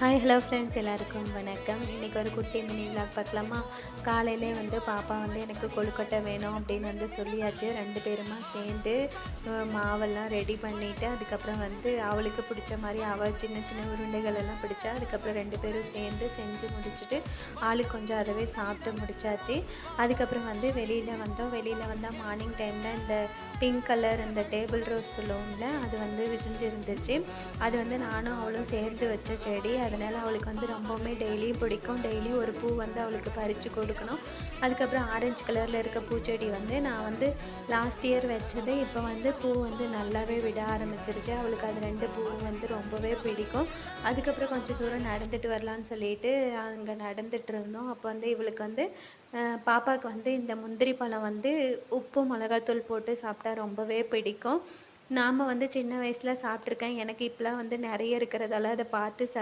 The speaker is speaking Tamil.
ஹாய் ஹலோ ஃப்ரெண்ட்ஸ் எல்லாருக்கும் வணக்கம். இன்றைக்கி ஒரு குட்டி மினி விளாக் பார்க்கலாமா? காலையிலே வந்து பாப்பா வந்து எனக்கு கொழுக்கட்டை வேணும் அப்படின்னு வந்து சொல்லியாச்சு. ரெண்டு பேருமா சேர்ந்து மாவெல்லாம் ரெடி பண்ணிவிட்டு அதுக்கப்புறம் வந்து அவளுக்கு பிடிச்ச மாதிரி அவள் சின்ன சின்ன உருண்டைகள் எல்லாம் பிடிச்சா அதுக்கப்புறம் ரெண்டு பேரும் சேர்ந்து செஞ்சு முடிச்சுட்டு ஆளுக்கு கொஞ்சம் அதவே சாப்பிட்டு முடிச்சாச்சு. அதுக்கப்புறம் வந்து வெளியில் வந்தோம். வெளியில் வந்தால் மார்னிங் டைமில் இந்த பிங்க் கலர் இந்த டேபிள் ரோஸ் சொல்லுவோம்ல அது வந்து விரிஞ்சிருந்துச்சு. அது வந்து நானும் அவளும் சேர்ந்து வச்ச செடி அதனால் அவளுக்கு வந்து ரொம்பவுமே டெய்லியும் பிடிக்கும். டெய்லியும் ஒரு பூ வந்து அவளுக்கு பறித்து கொடுக்கணும். அதுக்கப்புறம் ஆரஞ்சு கலரில் இருக்க பூச்செடி வந்து நான் வந்து லாஸ்ட் இயர் வச்சது. இப்போ வந்து பூ வந்து நல்லாவே விட ஆரம்பிச்சிருச்சு. அவளுக்கு அது ரெண்டு பூவும் வந்து ரொம்பவே பிடிக்கும். அதுக்கப்புறம் கொஞ்சம் தூரம் நடந்துட்டு வரலான்னு சொல்லிட்டு அங்கே நடந்துட்டு இருந்தோம். அப்போ வந்து இவளுக்கு வந்து பாப்பாவுக்கு வந்து இந்த முந்திரி பழம் வந்து உப்பு மிளகாத்தூள் போட்டு சாப்பிட்டா ரொம்பவே பிடிக்கும். நாம் வந்து சின்ன வயசில் சாப்பிட்ருக்கேன் எனக்கு இப்போலாம் வந்து நிறைய இருக்கிறதால அதை பார்த்து சளி